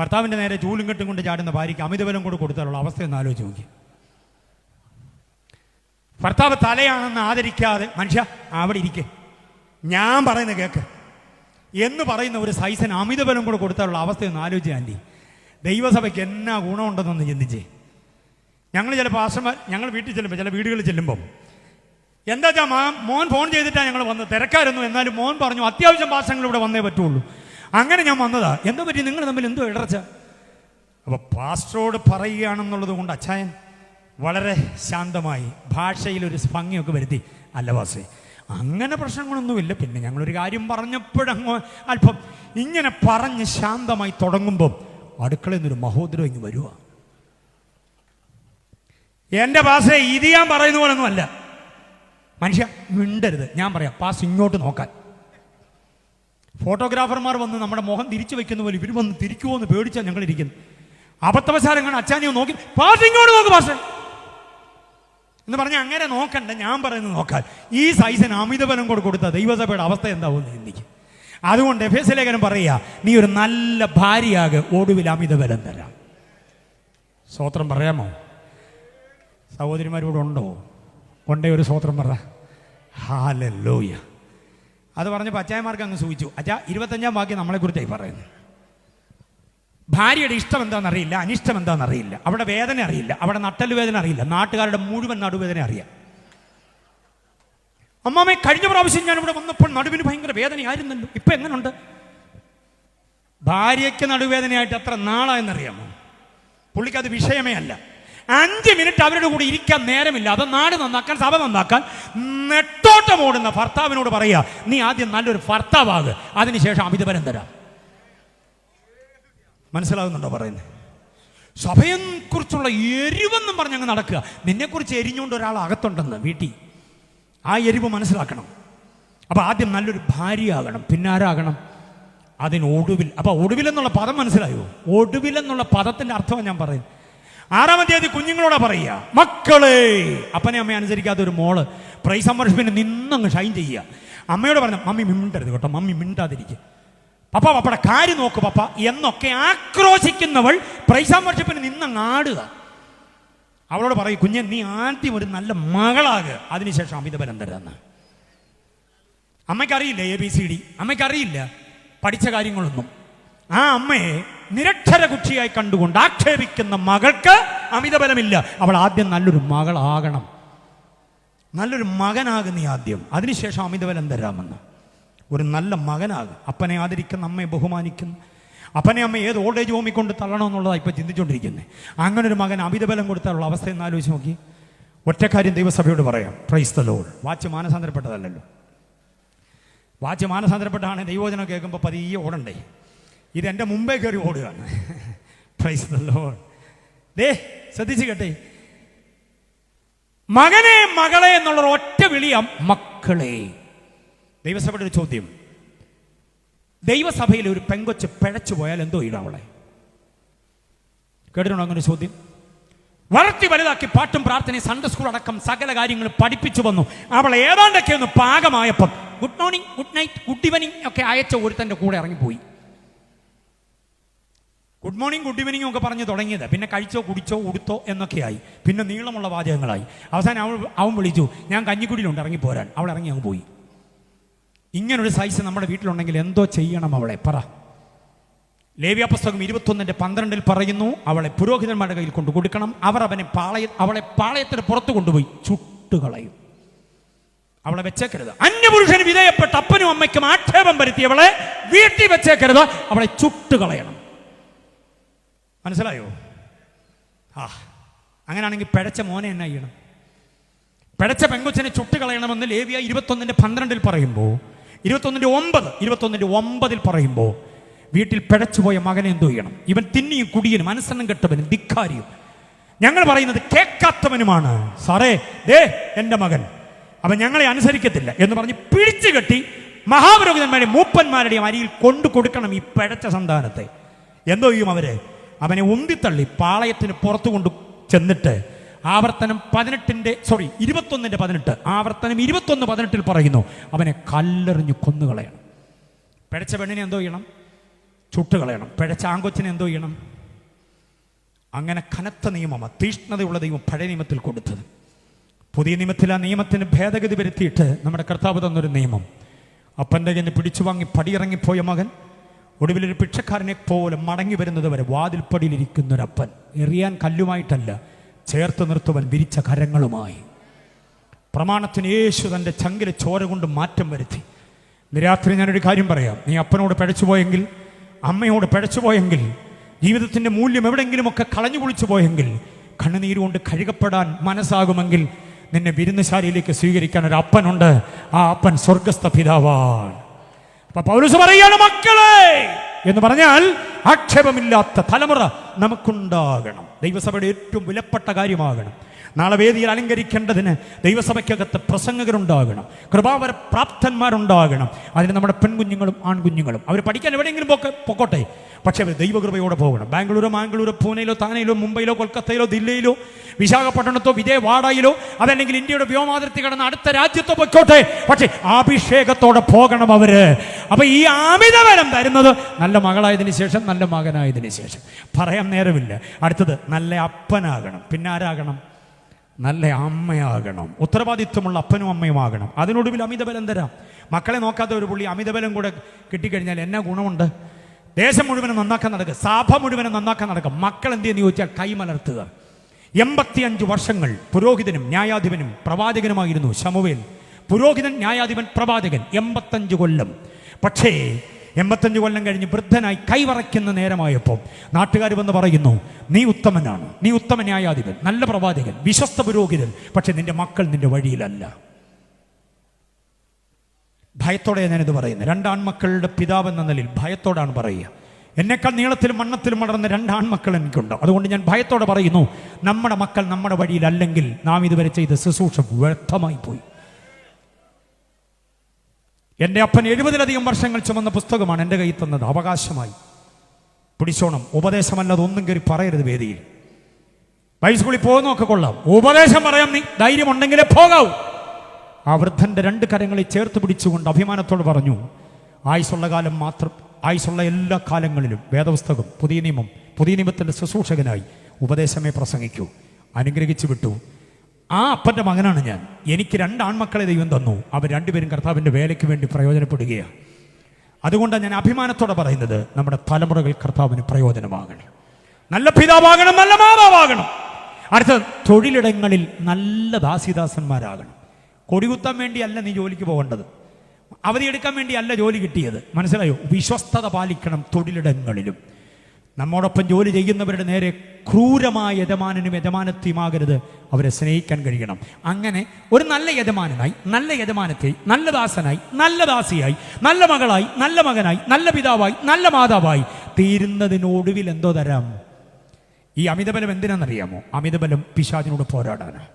ഭർത്താവിന്റെ നേരെ ചൂലും കെട്ടും കൊണ്ട് ചാടുന്ന ഭാര്യയ്ക്ക് അമിതബലം കൂടെ കൊടുത്താലുള്ള അവസ്ഥയൊന്ന് ആലോചിച്ച് നോക്കി ഭർത്താവ് തലയാണെന്ന് ആദരിക്കാതെ മനുഷ്യ അവിടെ ഇരിക്കെ. ഞാൻ പറയുന്ന കേക്ക്. എന്ന് പറയുന്ന ഒരു സൈസൻ അമിതബലം കൂടെ കൊടുത്താലുള്ള അവസ്ഥയൊന്ന് ആലോചിച്ച് ആന്റി. ദൈവസഭയ്ക്ക് എന്നാ ഗുണമുണ്ടെന്നൊന്ന് ചിന്തിച്ചേ. ഞങ്ങൾ ചില പാസ്റ്റർമാർ ഞങ്ങൾ വീട്ടിൽ ചെല്ലുമ്പോൾ ചില വീടുകളിൽ ചെല്ലുമ്പം എന്താ വെച്ചാൽ മോൻ ഫോൺ ചെയ്തിട്ടാണ് ഞങ്ങൾ വന്നത്? തിരക്കാരൊന്നും എന്നാലും മോൻ പറഞ്ഞു അത്യാവശ്യം ഭാഷകൾ ഇവിടെ വന്നേ പറ്റുള്ളൂ. അങ്ങനെ ഞാൻ വന്നതാ. എന്തോ പറ്റി നിങ്ങൾ തമ്മിൽ എന്തോ ഇടർച്ച അപ്പോൾ പാസ്റ്ററോട് പറയുകയാണെന്നുള്ളത് കൊണ്ട് അച്ചായൻ വളരെ ശാന്തമായി ഭാഷയിലൊരു ഭംഗിയൊക്കെ വരുത്തി. അല്ല വാസേ അങ്ങനെ പ്രശ്നങ്ങളൊന്നുമില്ല. പിന്നെ ഞങ്ങളൊരു കാര്യം പറഞ്ഞപ്പോഴങ്ങ് അല്പം ഇങ്ങനെ പറഞ്ഞ് ശാന്തമായി തുടങ്ങുമ്പം അടുക്കളയിൽ നിന്നൊരു മഹോദരം ഇങ്ങ് വരുക എന്റെ പാസേ ഇത് ഞാൻ പറയുന്ന പോലൊന്നുമല്ല മനുഷ്യ മിണ്ടരുത്. ഞാൻ പറയാം പാസ് ഇങ്ങോട്ട് നോക്കാൻ. ഫോട്ടോഗ്രാഫർമാർ വന്ന് നമ്മുടെ മുഖം തിരിച്ചു വെക്കുന്ന പോലെ ഇവർ വന്ന് തിരിക്കുമോ എന്ന് പേടിച്ചാൽ ഞങ്ങൾ ഇരിക്കുന്നു അബദ്ധവശാലം അച്ഛാനിയോ നോക്കി. പാസ് ഇങ്ങോട്ട് നോക്ക് പാസ് എന്ന് പറഞ്ഞ അങ്ങനെ നോക്കണ്ട ഞാൻ പറയുന്നത് നോക്കാൻ ഈ സൈസിന് അമിതബലം കൂടെ കൊടുത്ത ദൈവസഭയുടെ അവസ്ഥ എന്താവും ചിന്തിക്കും. അതുകൊണ്ട് എഫ് എസ് ലേഖനം പറയുക നീ ഒരു നല്ല ഭാര്യയാകെ ഒടുവിൽ അമിതബലം തരാം. സ്വോത്രം പറയാമോ? സഹോദരിമാരിവിടെ ഉണ്ടോ? ഉണ്ടേ ഒരു സ്വോത്രം പറ. ഹാലല്ലോയ അത് പറഞ്ഞപ്പോൾ അച്ചായമാർക്ക് അങ്ങ് സൂചിച്ചു. അച്ഛാ ഇരുപത്തഞ്ചാം വാക്യം നമ്മളെക്കുറിച്ചായി പറയുന്നു ഭാര്യയുടെ ഇഷ്ടം എന്താണെന്നറിയില്ല അനിഷ്ടം എന്താണെന്നറിയില്ല അവിടെ വേദന അറിയില്ല അവിടെ നട്ടൽ വേദന അറിയില്ല നാട്ടുകാരുടെ മുഴുവൻ നടുവേദന അറിയാം. അമ്മാമേ കഴിഞ്ഞ പ്രാവശ്യം ഞാൻ ഇവിടെ വന്നപ്പോൾ നടുവിന് ഭയങ്കര വേദനയായിരുന്നല്ലോ ഇപ്പൊ എങ്ങനെയുണ്ട് ഭാര്യയ്ക്ക് നടുവേദനയായിട്ട് അത്ര നാളായെന്നറിയാമോ? പുള്ളിക്ക് അത് വിഷയമേ അല്ല. അഞ്ച് മിനിറ്റ് അവരുടെ കൂടെ ഇരിക്കാൻ നേരമില്ല. അത് നാട് നന്നാക്കാൻ സഭ നന്നാക്കാൻ നെട്ടോട്ടം ഓടുന്ന ഭർത്താവിനോട് പറയുക നീ ആദ്യം നല്ലൊരു ഭർത്താവാക് അതിനുശേഷം അമിതബലം തരാം. മനസ്സിലാകുന്നുണ്ടോ പറയുന്നത്? സഭയെക്കുറിച്ചുള്ള എരിവെന്നും പറഞ്ഞ് അങ്ങ് നടക്കുക. നിന്നെക്കുറിച്ച് എരിഞ്ഞുകൊണ്ട് ഒരാൾ അകത്തുണ്ടെന്ന് വീട്ടിൽ ആ എരിവ് മനസ്സിലാക്കണം. അപ്പോൾ ആദ്യം നല്ലൊരു ഭാര്യയാകണം. പിന്നാരാകണം? അതിന് ഒടുവിൽ. അപ്പോൾ ഒടുവിൽ എന്നുള്ള പദം മനസ്സിലായോ? ഒടുവിൽ എന്നുള്ള പദത്തിന്റെ അർത്ഥമാണ് ഞാൻ പറയുന്നത്. ആറാം തീയതി കുഞ്ഞുങ്ങളോടാ പറയുക മക്കളെ അപ്പനെ അമ്മയെ അനുസരിക്കാത്ത ഒരു മോൾ പ്രൈസ് സംരക്ഷണത്തിന് നിന്നങ്ങ് ഷൈൻ ചെയ്യുക. അമ്മയോട് പറഞ്ഞു മമ്മി മിണ്ടരുത് കേട്ടോ മമ്മി മിണ്ടാതിരിക്കുക പപ്പ പപ്പയുടെ കാര്യം നോക്ക് പപ്പ എന്നൊക്കെ ആക്രോശിക്കുന്നവൾ പ്രൈസ് സംരക്ഷണത്തിന് നിന്നങ്ങ് ആടുക. അവളോട് പറയും കുഞ്ഞൻ നീ ആദ്യം ഒരു നല്ല മകളാകുക അതിനുശേഷം അമിതബലം തരാന്ന്. അമ്മയ്ക്കറിയില്ല എ ബി സി ഡി അമ്മയ്ക്കറിയില്ല. പഠിച്ച കാര്യങ്ങളൊന്നും. ആ അമ്മയെ നിരക്ഷര കുട്ടിയായി കണ്ടുകൊണ്ട് ആക്ഷേപിക്കുന്ന മകൾക്ക് അമിതബലമില്ല. അവൾ ആദ്യം നല്ലൊരു മകളാകണം. നല്ലൊരു മകനാകുന്ന ആദ്യം. അതിനുശേഷം അമിതബലം തരാമെന്ന്. ഒരു നല്ല മകനാകും. അപ്പനെ ആദരിക്കുന്ന അമ്മയെ ബഹുമാനിക്കുന്നു. അപ്പനെ അമ്മ ഏത് ഓൾഡ് ഏജ് ഹോമിൽ കൊണ്ട് തള്ളണമെന്നുള്ളതാണ് ഇപ്പോൾ ചിന്തിച്ചുകൊണ്ടിരിക്കുന്നത് അങ്ങനെ ഒരു മകൻ അമിതബലം കൊടുത്താലുള്ള അവസ്ഥ എന്ന് ആലോചിച്ച് നോക്കി. ഒറ്റക്കാര്യം ദൈവസഭയോട് പറയാം. പ്രൈസ് ദ ലോഡ് വാച്ച് മാനസാന്തരപ്പെട്ടതല്ലല്ലോ. വാച്ച് മാനസാന്തരപ്പെട്ടാണ് ദൈവോചനം കേൾക്കുമ്പോൾ പതിയെ ഓടണ്ടേ. ഇത് എന്റെ മുമ്പേ കയറി ഓടുകയാണ്. പ്രൈസ് ദേ ശ്രദ്ധിച്ച് കേട്ടെ. മകനെ മകളെ എന്നുള്ള ഒറ്റ വിളിയാം മക്കളെ. ദൈവസഭയുടെ ഒരു ചോദ്യം. ദൈവസഭയിൽ ഒരു പെങ്കൊച്ച് പിഴച്ചു പോയാൽ എന്തോ ഇടാം അവളെ? കേട്ടിട്ടുണ്ടോ അങ്ങനെ ചോദ്യം? വളർത്തി വലുതാക്കി പാട്ടും പ്രാർത്ഥനയും സൺഡേ സ്കൂൾ അടക്കം സകല കാര്യങ്ങൾ പഠിപ്പിച്ചു വന്നു. അവൾ ഏതാണ്ടൊക്കെ ഒന്ന് പാകമായപ്പം good morning good night good evening ഒക്കെ അയച്ച ഒരുത്തന്റെ കൂടെ ഇറങ്ങിപ്പോയി. ഗുഡ് മോർണിംഗ് ഗുഡ് ഈവനിങ് ഒക്കെ പറഞ്ഞ് തുടങ്ങിയത്. പിന്നെ കഴിച്ചോ കുടിച്ചോ ഉടുത്തോ എന്നൊക്കെയായി. പിന്നെ നീളമുള്ള വാചകങ്ങളായി. അവസാനം അവൾ അവൻ വിളിച്ചു ഞാൻ കഞ്ഞിക്കുടിയിലുണ്ട് ഇറങ്ങി പോരാൻ അവൾ ഇറങ്ങി അങ്ങ് പോയി. ഇങ്ങനൊരു സൈസ് നമ്മുടെ വീട്ടിലുണ്ടെങ്കിൽ എന്തോ ചെയ്യണം അവളെ പറ. ലേവ്യ പുസ്തകം ഇരുപത്തൊന്നിന്റെ പന്ത്രണ്ടിൽ പറയുന്നു അവളെ പുരോഹിതന്മാരുടെ കയ്യിൽ കൊണ്ടു കൊടുക്കണം. അവർ അവനെ പാളയ അവളെ പാളയത്തിന് പുറത്തു കൊണ്ടുപോയി ചുട്ടുകളയും അവളെ വെച്ചേക്കരുത്. അന്യപുരുഷന് വിധേയപ്പെട്ട അപ്പനും അമ്മയ്ക്കും ആക്ഷേപം വരുത്തിയവളെ വീട്ടിൽ വെച്ചേക്കരുത്. അവളെ ചുട്ടുകളയണം മനസ്സിലായോ? ആ അങ്ങനെയാണെങ്കിൽ പിഴച്ച മോനെ എന്നാ ചെയ്യണം? പിഴച്ച പെങ്കൊച്ചിനെ ചുട്ടുകളയണമെന്ന് ലേവിയ ഇരുപത്തൊന്നിന്റെ പന്ത്രണ്ടിൽ പറയുമ്പോൾ ഇരുപത്തൊന്നിന്റെ ഒമ്പത് ഇരുപത്തൊന്നിന്റെ ഒമ്പതിൽ പറയുമ്പോൾ വീട്ടിൽ പിഴച്ചുപോയ മകനെ എന്തോ ചെയ്യണം? ഇവൻ തിന്നിയും കുടിയനും മനസ്സെണ്ണം കെട്ടവനും ധിക്കാരിയും. ഞങ്ങൾ പറയുന്നത് കേൾക്കാത്തവനുമാണ്. സാറേ ദേ എന്റെ മകൻ. അവൻ ഞങ്ങളെ അനുസരിക്കത്തില്ല എന്ന് പറഞ്ഞ് പിടിച്ചു കെട്ടി മഹാപുരോഹിതന്മാരുടെയും മൂപ്പന്മാരുടെയും അരിയിൽ കൊണ്ടു കൊടുക്കണം ഈ പിഴച്ച സന്താനത്തെ. എന്തോ ചെയ്യും അവർ? അവനെ ഉന്തിത്തള്ളി പാളയത്തിന് പുറത്തു കൊണ്ടു ചെന്നിട്ട് ആവർത്തനം പതിനെട്ടിന്റെ സോറി ഇരുപത്തൊന്നിന്റെ പതിനെട്ട് ആവർത്തനം ഇരുപത്തൊന്ന് പതിനെട്ടിൽ പറയുന്നു അവനെ കല്ലെറിഞ്ഞു കൊന്നുകളയണം. പിഴച്ച പെണ്ണിനെ എന്തോ ചെയ്യണം? ചുട്ടുകളയണം. പിഴച്ച ആങ്കൊച്ചിനെ എന്തോ ചെയ്യണം? അങ്ങനെ കനത്ത നിയമമാണ് തീഷ്ണതയുള്ള ദൈവം പഴയ നിയമത്തിൽ കൊടുത്തത്. പുതിയ നിയമത്തിൽ ആ നിയമത്തിന് ഭേദഗതി വരുത്തിയിട്ട് നമ്മുടെ കർത്താവ് തന്നൊരു നിയമം. അപ്പന്റെ കയ്യിൽ പിടിച്ചു വാങ്ങി പടിയിറങ്ങിപ്പോയ മകൻ ഒടുവിലൊരു പിക്ഷക്കാരനെ പോലെ മടങ്ങി വരുന്നത് വരെ വാതിൽപ്പടിയിലിരിക്കുന്ന ഒരു അപ്പൻ എറിയാൻ കല്ലുമായിട്ടല്ല ചേർത്ത് നിർത്തുവൻ വിരിച്ച കരങ്ങളുമായി. പ്രമാണത്തിന് യേശു തന്റെ ചങ്കിലെ ചോര കൊണ്ട് മാറ്റം വരുത്തി. രാത്രി ഞാനൊരു കാര്യം പറയാം. നീ അപ്പനോട് പിഴച്ചു പോയെങ്കിൽ അമ്മയോട് പിഴച്ചു പോയെങ്കിൽ ജീവിതത്തിന്റെ മൂല്യം എവിടെയെങ്കിലുമൊക്കെ കളഞ്ഞു കുളിച്ചു പോയെങ്കിൽ കണ്ണുനീരുകൊണ്ട് കഴുകപ്പെടാൻ മനസ്സാകുമെങ്കിൽ നിന്നെ വിരുന്നുശാലയിലേക്ക് സ്വീകരിക്കാൻ ഒരു അപ്പനുണ്ട്. ആ അപ്പൻ സ്വർഗസ്ഥ പിതാവാണ്. അപ്പൊ പൗലൂസ് പറയാണ് മക്കളെ! എന്ന് പറഞ്ഞാൽ ആക്ഷേപമില്ലാത്ത തലമുറ നമുക്കുണ്ടാകണം. ദൈവസഭയുടെ ഏറ്റവും വിലപ്പെട്ട കാര്യമാകണം. നാളെ വേദിയിൽ അലങ്കരിക്കേണ്ടതിന് ദൈവസഭയ്ക്കകത്ത് പ്രസംഗകരുണ്ടാകണം. കൃപാവര പ്രാപ്തന്മാരുണ്ടാകണം. അതിന് നമ്മുടെ പെൺകുഞ്ഞുങ്ങളും ആൺകുഞ്ഞുങ്ങളും. അവർ പഠിക്കാൻ എവിടെയെങ്കിലും പോക്കെ പൊക്കോട്ടെ. പക്ഷേ അവർ ദൈവകൃപയോടെ പോകണം. ബാംഗ്ലൂരോ മാംഗ്ലൂരോ പൂനെയിലോ താനയിലോ മുംബൈയിലോ കൊൽക്കത്തയിലോ ദില്ലിയിലോ വിശാഖപട്ടണത്തോ വിജയവാഡയിലോ അതല്ലെങ്കിൽ ഇന്ത്യയുടെ വ്യോമാതിർത്തി കടന്ന അടുത്ത രാജ്യത്തോ പൊയ്ക്കോട്ടെ. പക്ഷേ അഭിഷേകത്തോടെ പോകണം അവർ. അപ്പൊ ഈ ആമിതവരം തരുന്നത് നല്ല മകളായതിനു ശേഷം നല്ല മകനായതിനു ശേഷം. പറയാൻ നേരമില്ല. അടുത്തത് നല്ല അപ്പനാകണം. പിന്നെ ആരാകണം നല്ല അമ്മയാകണം. ഉത്തരവാദിത്വമുള്ള അപ്പനും അമ്മയുമാകണം അതിനൊടുവിൽ അമിതബലം തരാം. മക്കളെ നോക്കാത്ത ഒരു പുള്ളി അമിതബലം കൂടെ കിട്ടിക്കഴിഞ്ഞാൽ എന്നാ ഗുണമുണ്ട്? ദേശം മുഴുവനും നന്നാക്കാൻ നടക്കുക സഭ മുഴുവനും നന്നാക്കാൻ നടക്കുക മക്കൾ എന്ത് ചെയ്യുന്ന ചോദിച്ചാൽ കൈമലർത്തുക എൺപത്തിയഞ്ച് വർഷങ്ങൾ പുരോഹിതനും ന്യായാധിപനും പ്രവാചകനുമായിരുന്നു ശമുവേൽ. പുരോഹിതൻ ന്യായാധിപൻ പ്രവാചകൻ എൺപത്തഞ്ച് കൊല്ലം. പക്ഷേ എൺപത്തഞ്ച് കൊല്ലം കഴിഞ്ഞ് വൃദ്ധനായി കൈവറയ്ക്കുന്ന നേരമായപ്പോൾ നാട്ടുകാർ വന്ന് പറയുന്നു നീ ഉത്തമനാണ്. നീ ഉത്തമ ന്യായാധിപൻ നല്ല പ്രവാചകൻ വിശ്വസ്ത പുരോഹിതൻ. പക്ഷെ നിന്റെ മക്കൾ നിന്റെ വഴിയിലല്ല. ഭയത്തോടെ ഞാനിത് പറയുന്നത് രണ്ടാൺമക്കളുടെ പിതാവ് എന്ന നിലയിൽ ഭയത്തോടാണ് പറയുക. എന്നെക്കാൾ നീളത്തിലും മണ്ണത്തിലും വളർന്ന രണ്ടാൺമക്കൾ എനിക്കുണ്ട്. അതുകൊണ്ട് ഞാൻ ഭയത്തോടെ പറയുന്നു നമ്മുടെ മക്കൾ നമ്മുടെ വഴിയിലല്ലെങ്കിൽ നാം ഇതുവരെ ചെയ്ത ശുശ്രൂഷ വ്യർത്ഥമായി പോയി. എന്റെ അപ്പൻ എഴുപതിലധികം വർഷങ്ങൾ ചുമന്ന പുസ്തകമാണ് എന്റെ കയ്യിൽ തന്നത്. അവകാശമായി. പിടിച്ചോണം. ഉപദേശമല്ലാതെ ഒന്നും കയറി പറയരുത് വേദിയിൽ. ബൈസ്കൂളിൽ പോകുന്നൊക്കെ കൊള്ളാം. ഉപദേശം പറയാം നീ ധൈര്യമുണ്ടെങ്കിലേ പോകാവൂ. ആ വൃദ്ധന്റെ രണ്ട് കരങ്ങളെ ചേർത്ത് പിടിച്ചുകൊണ്ട് അഭിമാനത്തോട് പറഞ്ഞു ആയുസുള്ള കാലം മാത്രം ആയുസുള്ള എല്ലാ കാലങ്ങളിലും വേദപുസ്തകം പുതിയ നിയമം പുതിയ നിയമത്തിന്റെ ശുശ്രൂഷകനായി ഉപദേശമേ പ്രസംഗിക്കൂ. അനുഗ്രഹിച്ചു വിട്ടു. ആ അപ്പന്റെ മകനാണ് ഞാൻ. എനിക്ക് രണ്ട് ആൺമക്കളെ ദൈവം തന്നു. അവർ രണ്ടുപേരും കർത്താവിന്റെ വേലയ്ക്ക് വേണ്ടി പ്രയോജനപ്പെടുകയാണ് അതുകൊണ്ടാണ് ഞാൻ അഭിമാനത്തോടെ പറയുന്നത് നമ്മുടെ തലമുറകൾ കർത്താവിന് പ്രയോജനമാകണം. നല്ല പിതാവാകണം നല്ല മാതാവാകണം. അടുത്ത തൊഴിലിടങ്ങളിൽ നല്ല ദാസിദാസന്മാരാകണം. കൊടികുത്താൻ വേണ്ടിയല്ല നീ ജോലിക്ക് പോകേണ്ടത്. അവധിയെടുക്കാൻ വേണ്ടിയല്ല ജോലി കിട്ടിയത്. മനസ്സിലായോ? വിശ്വസ്തത പാലിക്കണം തൊഴിലിടങ്ങളിലും. നമ്മോടൊപ്പം ജോലി ചെയ്യുന്നവരുടെ നേരെ ക്രൂരമായ യജമാനനും യജമാനത്തെയുമാകരുത്. അവരെ സ്നേഹിക്കാൻ കഴിയണം. അങ്ങനെ ഒരു നല്ല യജമാനായി നല്ല യജമാനത്തെ നല്ല ദാസനായി നല്ല ദാസിയായി നല്ല മകളായി നല്ല മകനായി നല്ല പിതാവായി നല്ല മാതാവായി തീരുന്നതിനൊടുവിൽ എന്തോ തരാം? ഈ അമിതബലം എന്തിനാണെന്നറിയാമോ? അമിതബലം പിശാചിനോട് പോരാടാനാണ്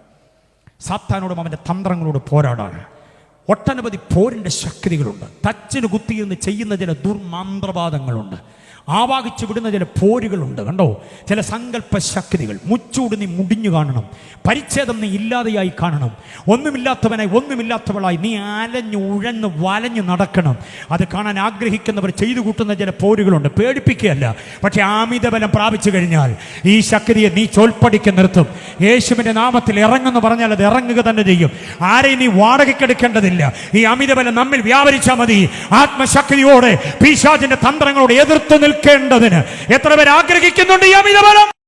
സാത്താനോടും അവന്റെ തന്ത്രങ്ങളോട് പോരാടാണ് ഒട്ടനവധി പോരിന്റെ ശക്തികളുണ്ട്. തച്ചിന് കുത്തിയിരുന്ന് ചെയ്യുന്ന ചില ദുർമാന്ത്രവാദങ്ങളുണ്ട്. ആവാഹിച്ചു വിടുന്ന ചില പോരുകളുണ്ട് കണ്ടോ? ചില സങ്കല്പ ശക്തികൾ മുച്ചൂട് നീ മുടിഞ്ഞു കാണണം. പരിച്ഛേദം നീ ഇല്ലാതെയായി കാണണം. ഒന്നുമില്ലാത്തവനായി ഒന്നുമില്ലാത്തവളായി നീ അലഞ്ഞു ഉഴഞ്ഞ് വലഞ്ഞു നടക്കണം. അത് കാണാൻ ആഗ്രഹിക്കുന്നവർ ചെയ്തു കൂട്ടുന്ന ചില പോരുകളുണ്ട്. പേടിപ്പിക്കുകയല്ല. പക്ഷെ ആമിതബലം പ്രാപിച്ചു കഴിഞ്ഞാൽ ഈ ശക്തിയെ നീ ചോൽപ്പടിക്ക് നിർത്തും. യേശുവിന്റെ നാമത്തിൽ ഇറങ്ങുന്നു പറഞ്ഞാൽ അത് ഇറങ്ങുക തന്നെ ചെയ്യും. ആരെയും നീ വാടകയ്ക്കെടുക്കേണ്ടതില്ല. ഈ അമിതബലം നമ്മിൽ വ്യാപരിച്ചാൽ മതി. ആത്മശക്തിയോടെ പീശാജിന്റെ തന്ത്രങ്ങളോട് എതിർത്ത് നിൽക്കേണ്ടതിന്. എത്ര പേർ ആഗ്രഹിക്കുന്നുണ്ട് ഈ അമിതബലം